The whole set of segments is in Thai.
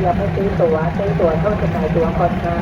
อย่าไปซื้อตั๋วซื้อตั๋วเข้าจะขายตัวก่อนค่ะ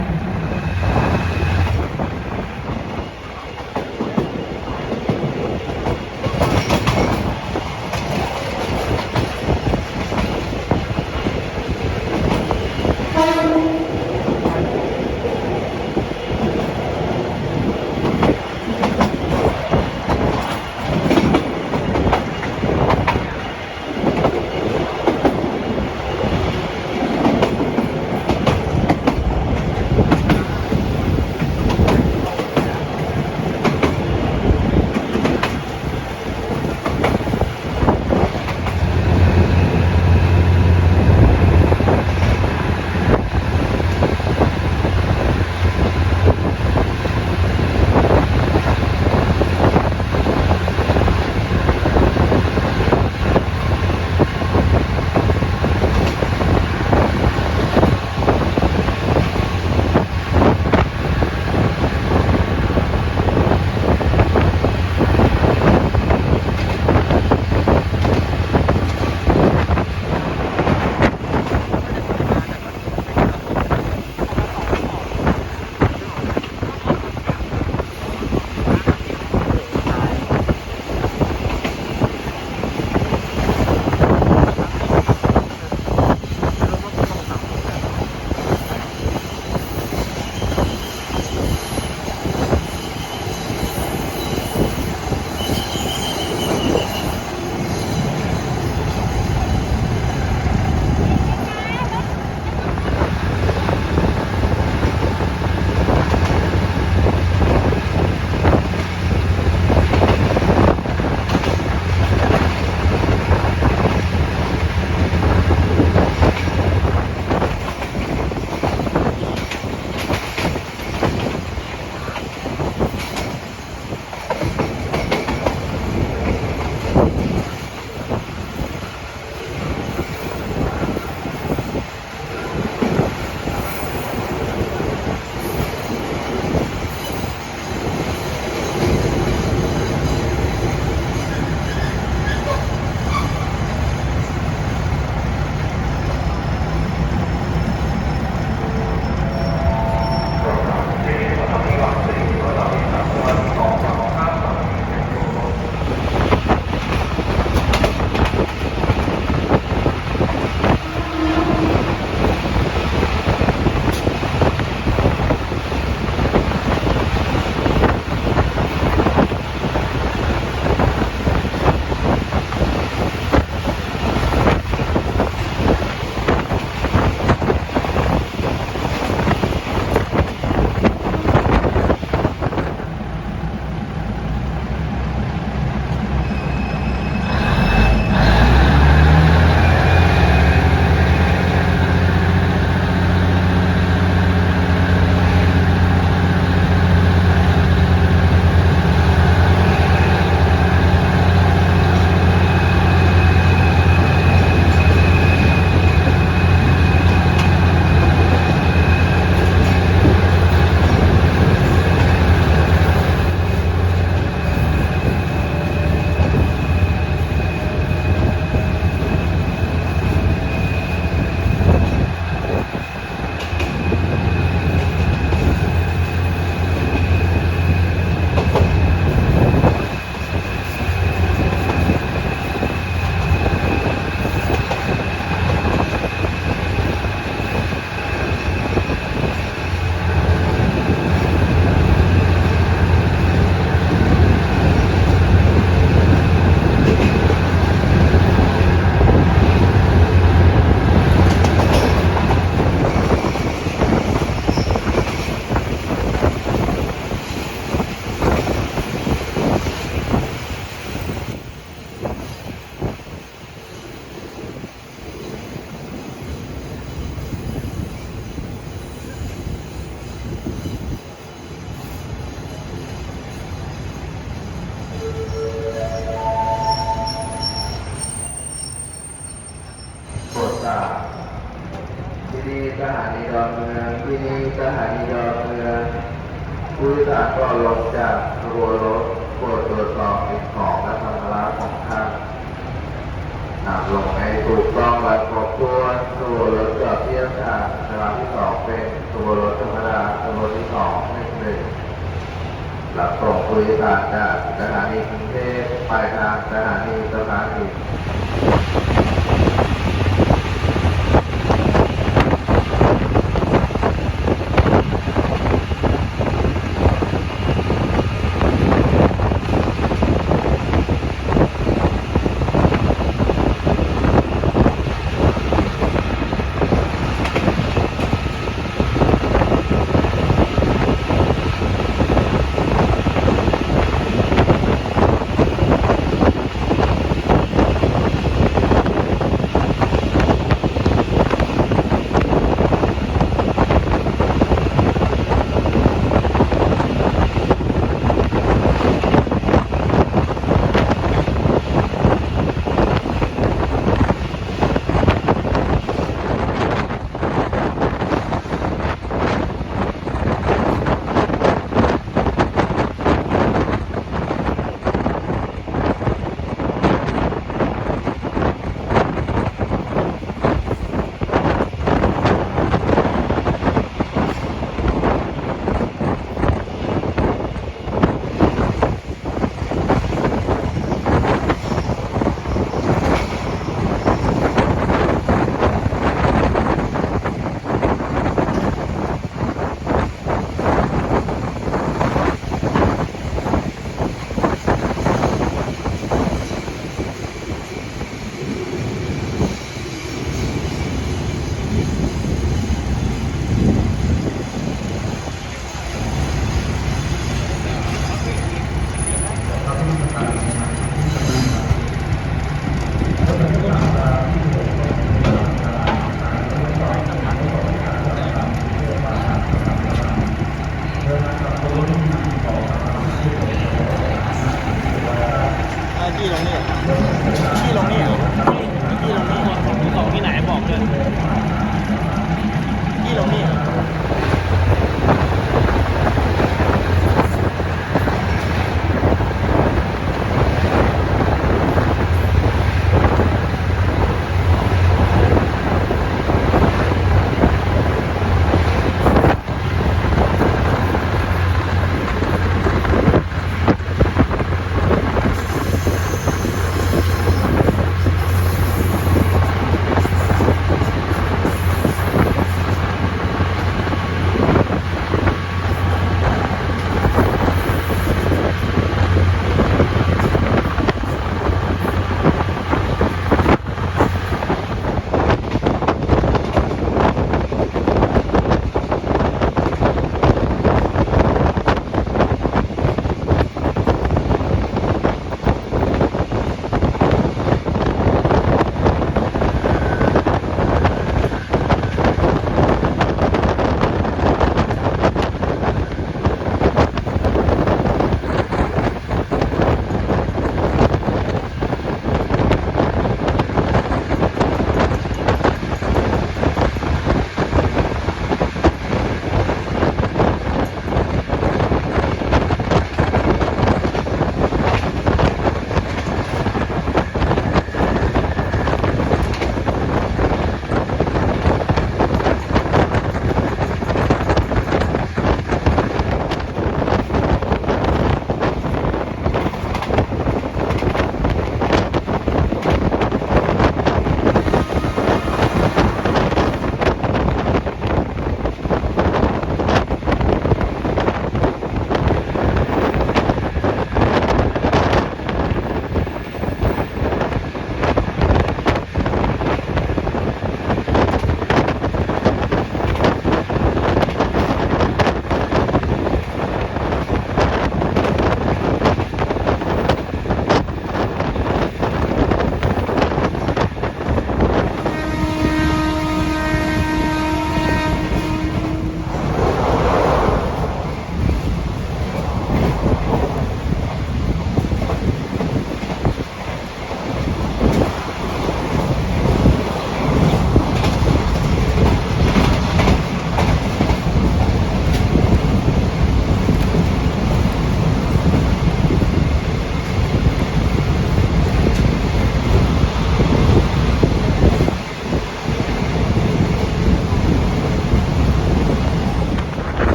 ตัวรถธรรมดาตัวรถที่สองหนึ่งหนึ่งหลับส่งผู้โดยสารจากสถานีกรุงเทพปลายทางสถานีสถานี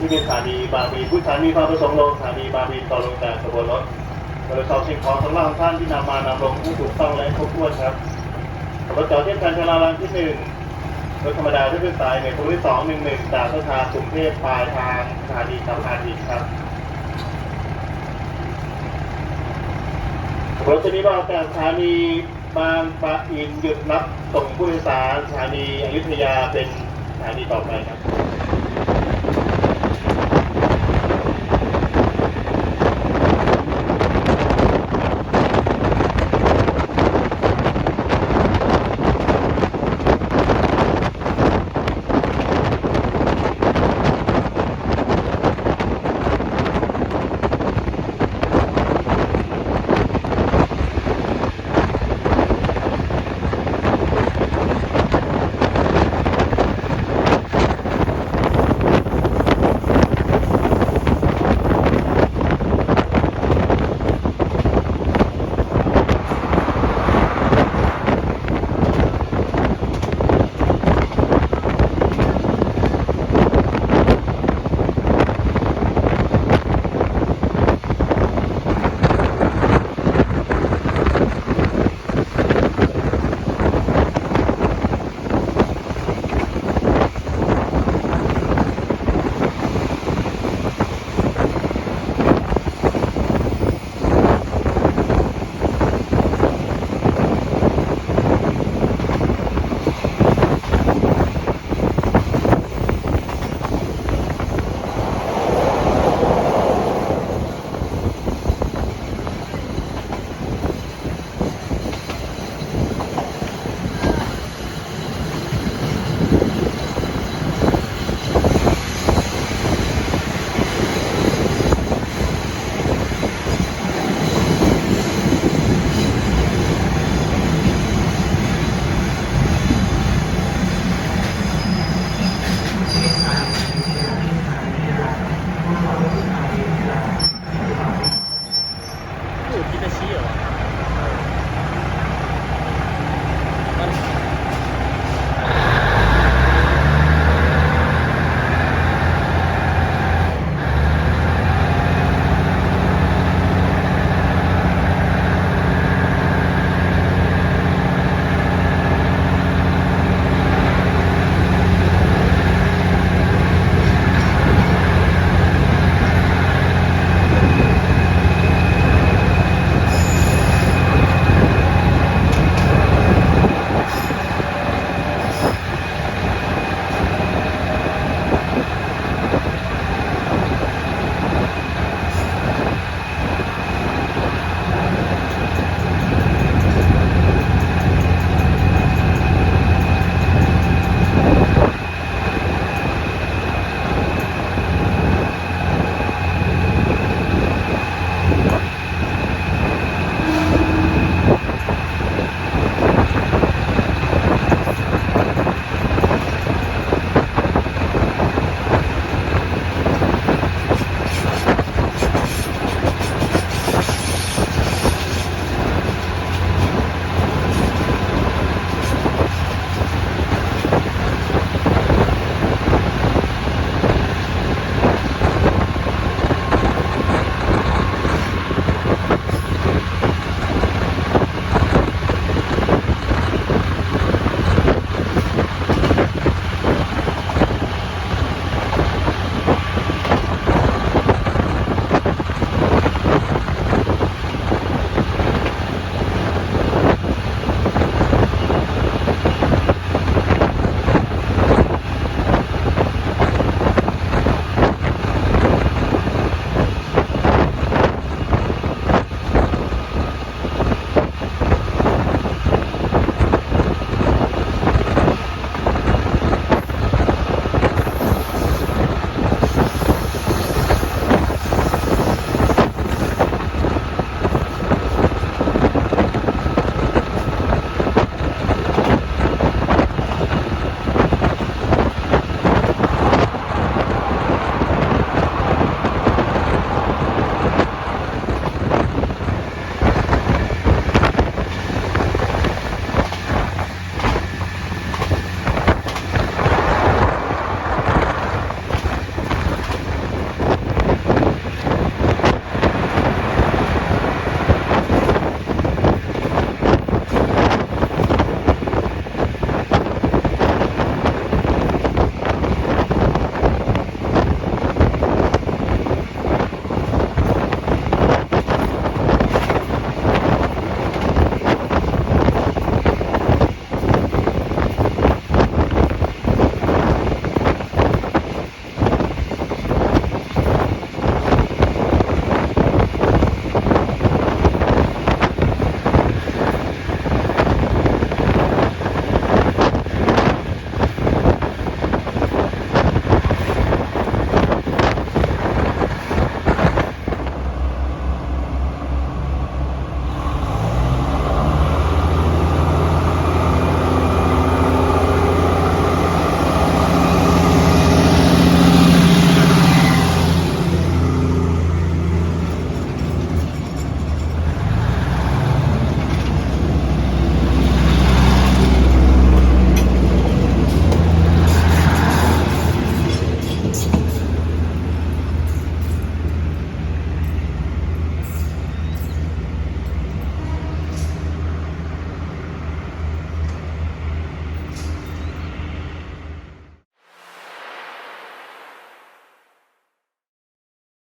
เป็นสถานีบางพลีผู้สถานีความประสงค์ลงสถานีบางพลีต่อลงจากขบวนรถโดยสอบสิ่งของสำหรับท่านที่นำมานำลงผู้ถูกต้องและครบถ้วนครับรถจอดเทียบการชะลาลังที่หนึ่งรถธรรมดาที่เป็นสายหนึ่งคนที่สองหนึ่งหนึ่งจากสถานกรุงเทพปลายทางสถานีสำคัญอีกครับรถชนิดว่าจากสถานีบางปะอินหยุดรับส่งผู้โดยสารสถานีอยุธยาเป็นสถานีต่อไปครับ